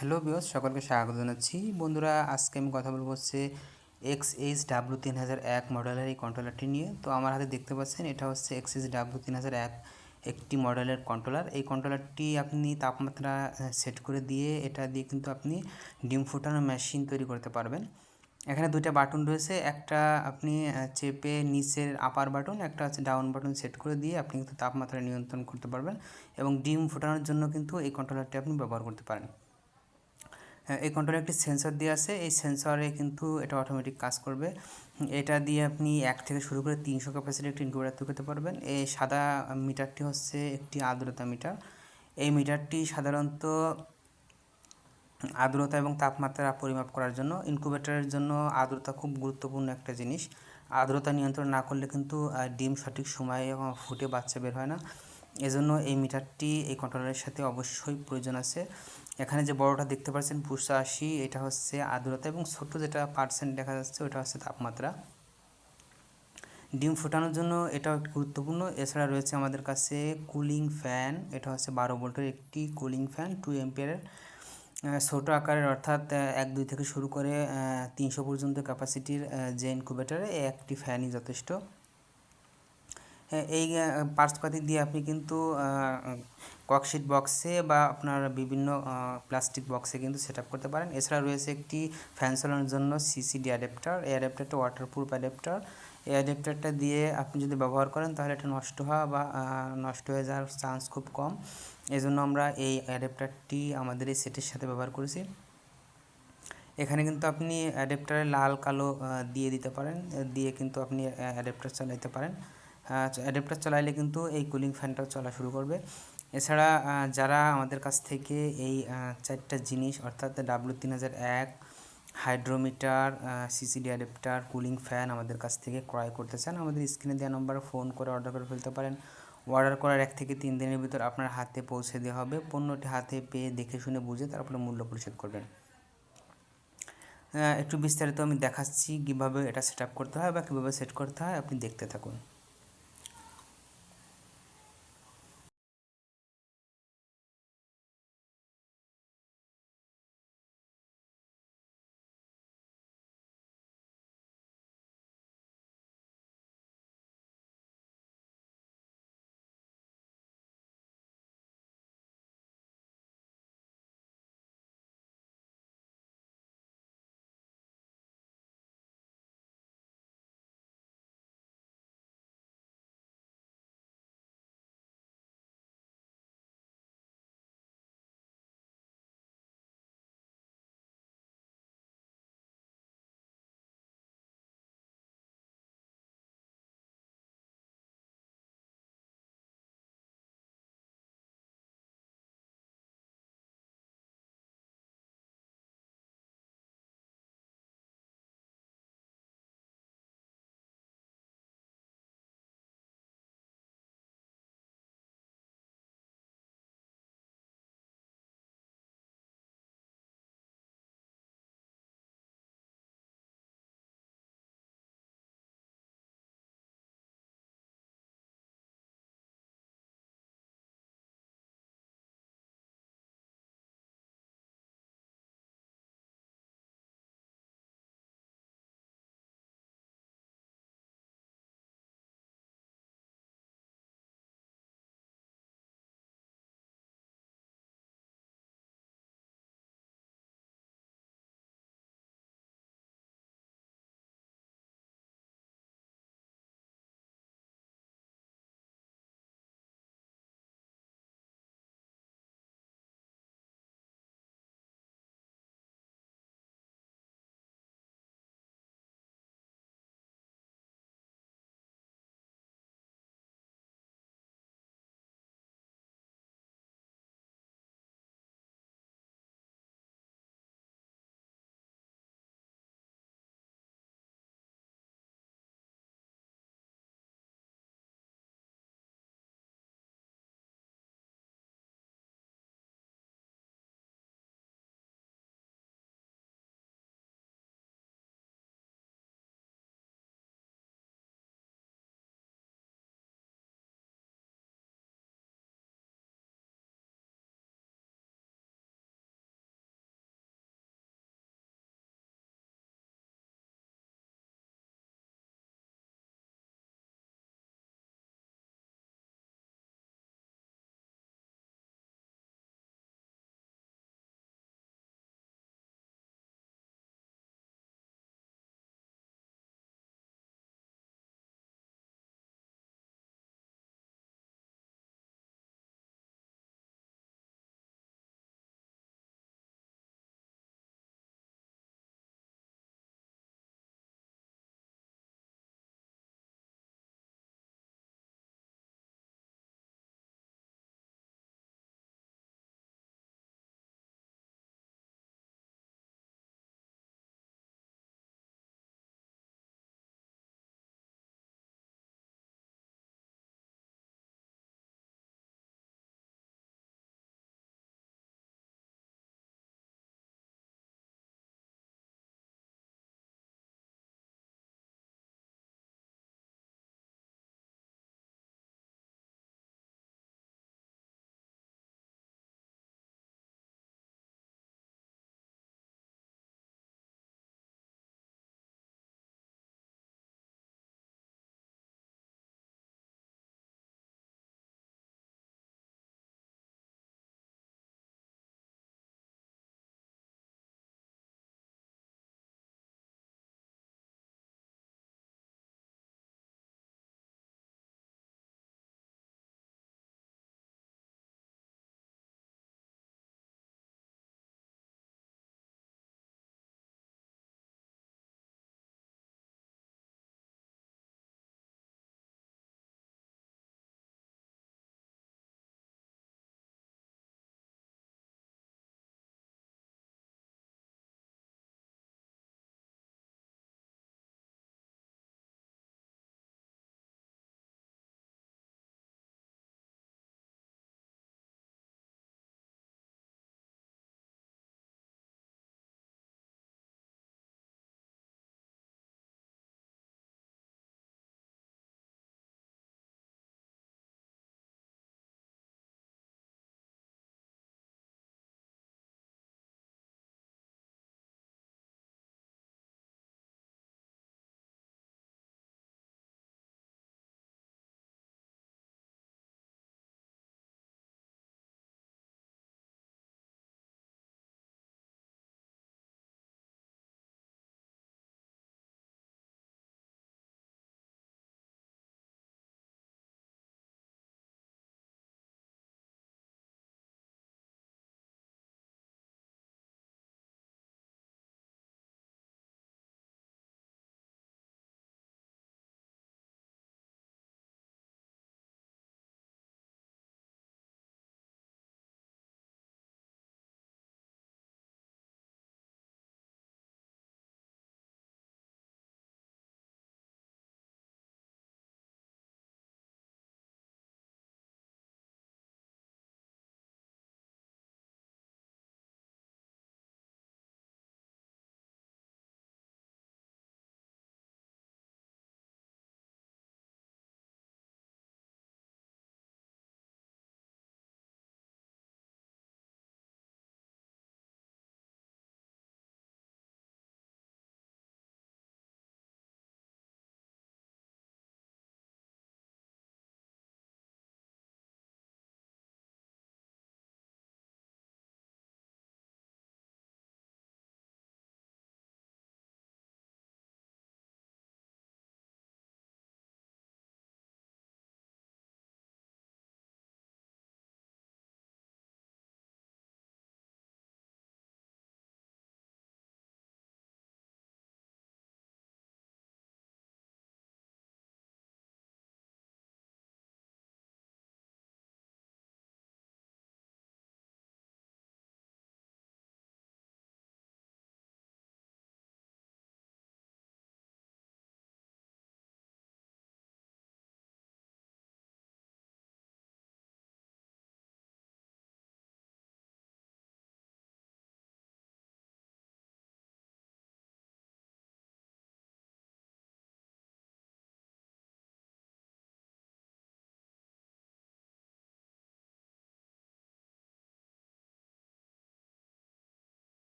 Hello বিয়স সকলকে স্বাগত জানাচ্ছি। বন্ধুরা, আজকে আমি কথা বলব হচ্ছে এক্স এইচ ডাব্লু তিন হাজার এক মডেলের এই কন্ট্রোলারটি নিয়ে। তো আমার হাতে দেখতে পাচ্ছেন, এটা হচ্ছে এক্স এইচ ডাব্লু তিন হাজার এক একটি মডেলের কন্ট্রোলার এই কন্ট্রোলারটি আপনি তাপমাত্রা সেট করে দিয়ে এটা দিয়ে কিন্তু আপনি ডিম ফুটানো মেশিন তৈরি করতে পারবেন। এখানে দুইটা বাটন রয়েছে, একটা আপনি চেপে নিচের আপার বাটন একটা হচ্ছে ডাউন বাটন সেট করে দিয়ে আপনি কিন্তু তাপমাত্রা নিয়ন্ত্রণ করতে পারবেন এবং ডিম ফোটানোর জন্য কিন্তু এই কন্ট্রোলারটি আপনি ব্যবহার করতে পারেন। এই কন্ট্রোলে একটি সেন্সর দিয়ে আছে এই সেন্সরে কিন্তু এটা অটোমেটিক কাজ করবে। এটা দিয়ে আপনি এক থেকে শুরু করে তিনশো ক্যাপাসিটি একটি ইনকিউবেটার তৈরি করতে পারবেন। এই সাদা মিটারটি হচ্ছে একটি আর্দ্রতা মিটার। এই মিটারটি সাধারণত আর্দ্রতা এবং তাপমাত্রা পরিমাপ করার জন্য ইনকিউবেটারের জন্য আর্দ্রতা খুব গুরুত্বপূর্ণ একটা জিনিস। আর্দ্রতা নিয়ন্ত্রণ না করলে কিন্তু ডিম সঠিক সময়ে ফুটে বাচ্চা বের হয় না। এজন্য এই মিটারটি এই কন্ট্রোলারের সাথে অবশ্যই প্রয়োজন আছে। এখানে যে বড়টা দেখতে পাচ্ছেন পুষা আশি, এটা হচ্ছে আর্দ্রতা এবং ছোট যেটা পার্সেন্ট দেখা যাচ্ছে, ওটা হচ্ছে তাপমাত্রা। ডিম ফোটানোর জন্য এটাও একটি গুরুত্বপূর্ণ। এছাড়া রয়েছে আমাদের কাছে কুলিং ফ্যান এটা হচ্ছে বারো ভোল্টের একটি কুলিং ফ্যান টু এম্পিয়ারের ছোটো আকারের অর্থাৎ এক, দুই থেকে শুরু করে তিনশো পর্যন্ত ক্যাপাসিটির যে ইনকুবেটারে একটি ফ্যানই যথেষ্ট। এই পার্টসপাতি দিয়ে আপনি কিন্তু ককশিট বক্সে বা আপনার বিভিন্ন প্লাস্টিক বক্সে কিন্তু সেট করতে পারেন। এছাড়া রয়েছে একটি ফ্যান চালানোর জন্য সিসিডি অ্যাডাপ্টার এই অ্যাডাপ্টারটা ওয়াটারপ্রুফ অ্যাডাপ্টার এই অ্যাডাপ্টারটা দিয়ে আপনি যদি ব্যবহার করেন তাহলে এটা নষ্ট হওয়া বা নষ্ট হয়ে যাওয়ার চান্স খুব কম। এই জন্য আমরা এই অ্যাডাপ্টারটি আমাদের এই সেটের সাথে ব্যবহার করেছি। এখানে কিন্তু আপনি অ্যাডাপ্টারে লাল, কালো দিয়ে দিতে পারেন। দিয়ে কিন্তু আপনি অ্যাডাপ্টার চালাইতে পারেন। অ্যাডাপ্টার চালাইলে কিন্তু এই কুলিং ফ্যানটা চলা শুরু করবে। এছাড়া যারা আমাদের কাছ থেকে এই চারটা জিনিস, অর্থাৎ ডাব্লু তিন হাজার এক hydrometer CCD adapter cooling fan আমাদের কাছ থেকে ক্রয় করতে চান, আমাদের স্ক্রিনে দেওয়া নম্বরে ফোন করে অর্ডার করে ফেলতে পারেন। অর্ডার করার এক থেকে তিন দিনের ভিতর আপনার হাতে পৌঁছে দেওয়া হবে। পণ্যটি হাতে পেয়ে দেখে শুনে বুঝে তারপরে মূল্য পরিশোধ করবেন। একটু বিস্তারিত আমি দেখাচ্ছি কীভাবে এটা সেট করতে হয় বা কীভাবে সেট করতে হয়, আপনি দেখতে থাকুন।